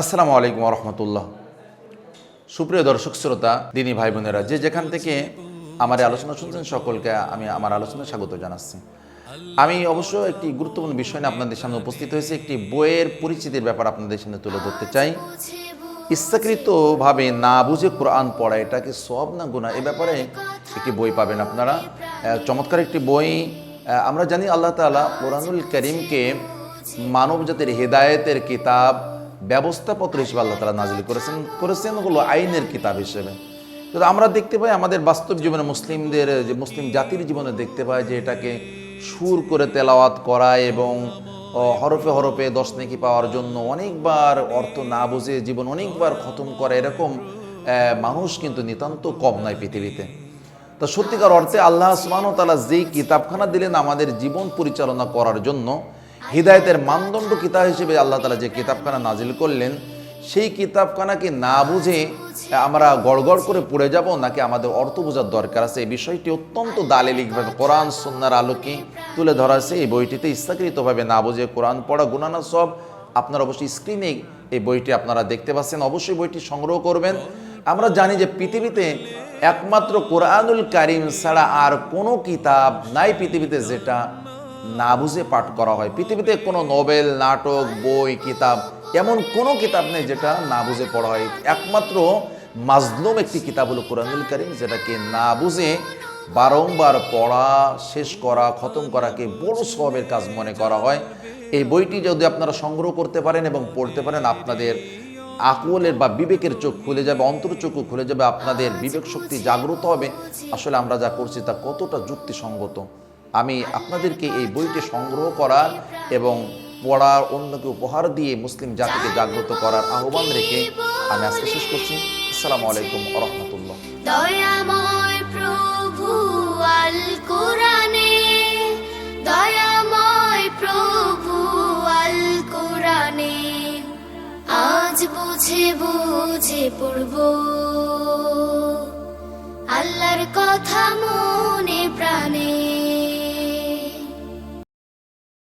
আসসালামু আলাইকুম রহমতুল্লাহ সুপ্রিয় দর্শক, শ্রোতা, দিনী ভাই বোনেরা, যে যেখান থেকে আমার আলোচনা শুনছেন সকলকে আমি আমার আলোচনায় স্বাগত জানাচ্ছি। আমি অবশ্য একটি গুরুত্বপূর্ণ বিষয় নিয়ে আপনাদের সামনে উপস্থিত হয়েছে, একটি বইয়ের পরিচিতির ব্যাপার আপনাদের সামনে তুলে ধরতে চাই। ইচ্ছাকৃতভাবে না বুঝে কোরআন পড়া, এটাকে সব না গুণা এ ব্যাপারে একটি বই পাবেন আপনারা। চমৎকার একটি বই। আমরা জানি আল্লাহ তাআলা কোরআনুল করিমকে মানব জাতির হেদায়েতের কিতাব ব্যবস্থাপত্র হিসেবে আল্লাহ তালা নাজিল করেছেন করেছেন হলো আইনের কিতাব হিসেবে। তো আমরা দেখতে পাই আমাদের বাস্তব জীবনে মুসলিমদের, যে মুসলিম জাতির জীবনে দেখতে পাই যে এটাকে সুর করে তেলাওয়াত করা এবং হরফে হরফে দশ নেকি পাওয়ার জন্য অনেকবার অর্থ না বুঝে জীবন অনেকবার খতম করা এরকম মানুষ কিন্তু নিতান্ত কম নয় পৃথিবীতে। তো সত্যিকার অর্থে আল্লাহ সুবহানাহু ওয়া তাআলা যেই কিতাবখানা দিলেন আমাদের জীবন পরিচালনা করার জন্য হৃদায়তের মানদণ্ড কিতাব হিসেবে আল্লাহ তালা যে কিতাবখানা নাজিল করলেন, সেই কিতাবখানাকে না বুঝে আমরা গড়গড় করে পড়ে যাব নাকি আমাদের অর্থ বোঝার দরকার আছে? এই বিষয়টি অত্যন্ত দালিলিকভাবে কোরআন সন্ন্যার আলোকে তুলে ধরা এই বইটিতে ইচ্ছাকৃতভাবে না বুঝে কোরআন পড়া গুণানা সব আপনারা অবশ্যই স্ক্রিনে এই বইটি আপনারা দেখতে পাচ্ছেন। অবশ্যই বইটি সংগ্রহ করবেন। আমরা জানি যে পৃথিবীতে একমাত্র কোরআনুল কারিম ছাড়া আর কোনো কিতাব নাই। পৃথিবীতে যেটা না বুঝে পাঠ করা হয়। পৃথিবীতে কোনো নোবেল, নাটক, বই, কিতাব, এমন কোনো কিতাব নেই যেটা না বুঝে পড়া হয়। একমাত্র মাজলুম একটি কিতাব হলো কোরআনুল কারিম, যেটাকে না বুঝে বারংবার পড়া, শেষ করা, খতম করাকে বড় সবের কাজ মনে করা হয়। এই বইটি যদি আপনারা সংগ্রহ করতে পারেন এবং পড়তে পারেন, আপনাদের আকলের বা বিবেকের চোখ খুলে যাবে, অন্তর চোখও খুলে যাবে, আপনাদের বিবেক শক্তি জাগ্রত হবে। আসলে আমরা যা করছি তা কতটা যুক্তিসঙ্গত। আমি আপনাদেরকে এই বইটি সংগ্রহ করার এবং পড়ার অন্যকে উপহার দিয়ে মুসলিম জাতিকে জাগ্রত করার আহ্বান রেখে আমি আজকে শেষ করছি। আসসালামু আলাইকুম রহমতুল্লাহ। দয়াময় প্রভু আল কোরআনে কোরআনে, আজ বুঝে বুঝে পড়ব। আল্লাহর কথা মন